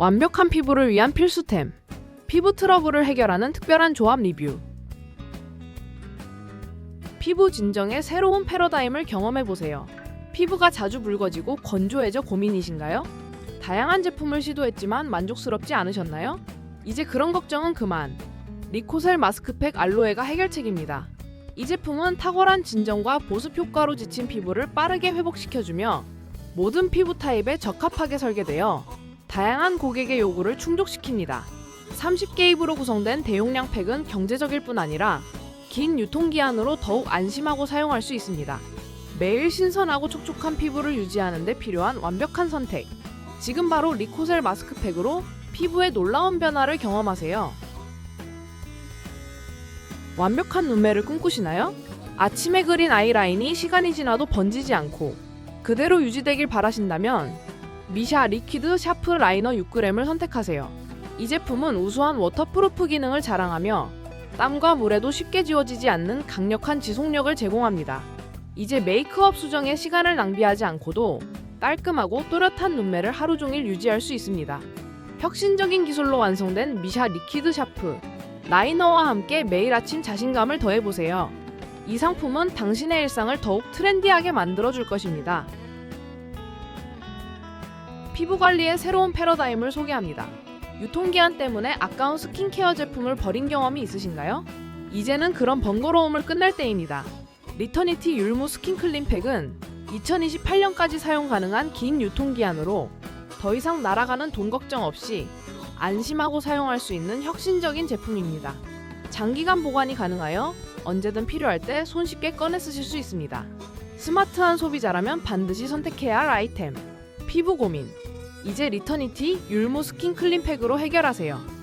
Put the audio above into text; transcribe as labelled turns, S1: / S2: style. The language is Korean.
S1: 완벽한 피부를 위한 필수템. 피부 트러블을 해결하는 특별한 조합 리뷰. 피부 진정의 새로운 패러다임을 경험해 보세요. 피부가 자주 붉어지고 건조해져 고민이신가요? 다양한 제품을 시도했지만 만족스럽지 않으셨나요? 이제 그런 걱정은 그만. 리코셀 마스크팩 알로에가 해결책입니다. 이 제품은 탁월한 진정과 보습 효과로 지친 피부를 빠르게 회복시켜주며 모든 피부 타입에 적합하게 설계되어 다양한 고객의 요구를 충족시킵니다. 30개 입으로 구성된 대용량 팩은 경제적일 뿐 아니라 긴 유통기한으로 더욱 안심하고 사용할 수 있습니다. 매일 신선하고 촉촉한 피부를 유지하는 데 필요한 완벽한 선택. 지금 바로 리코셀 마스크팩으로 피부의 놀라운 변화를 경험하세요. 완벽한 눈매를 꿈꾸시나요? 아침에 그린 아이라인이 시간이 지나도 번지지 않고 그대로 유지되길 바라신다면 미샤 리퀴드 샤프 라이너 6g을 선택하세요. 이 제품은 우수한 워터프루프 기능을 자랑하며 땀과 물에도 쉽게 지워지지 않는 강력한 지속력을 제공합니다. 이제 메이크업 수정에 시간을 낭비하지 않고도 깔끔하고 또렷한 눈매를 하루 종일 유지할 수 있습니다. 혁신적인 기술로 완성된 미샤 리퀴드 샤프 라이너와 함께 매일 아침 자신감을 더해보세요. 이 상품은 당신의 일상을 더욱 트렌디하게 만들어줄 것입니다. 피부 관리의 새로운 패러다임을 소개합니다. 유통기한 때문에 아까운 스킨케어 제품을 버린 경험이 있으신가요? 이제는 그런 번거로움을 끝낼 때입니다. 리터니티 율무 스킨 클린 팩은 2028년까지 사용 가능한 긴 유통기한으로 더 이상 날아가는 돈 걱정 없이 안심하고 사용할 수 있는 혁신적인 제품입니다. 장기간 보관이 가능하여 언제든 필요할 때 손쉽게 꺼내 쓰실 수 있습니다. 스마트한 소비자라면 반드시 선택해야 할 아이템. 피부 고민. 이제 리터니티 율무 스킨 클린 팩으로 해결하세요.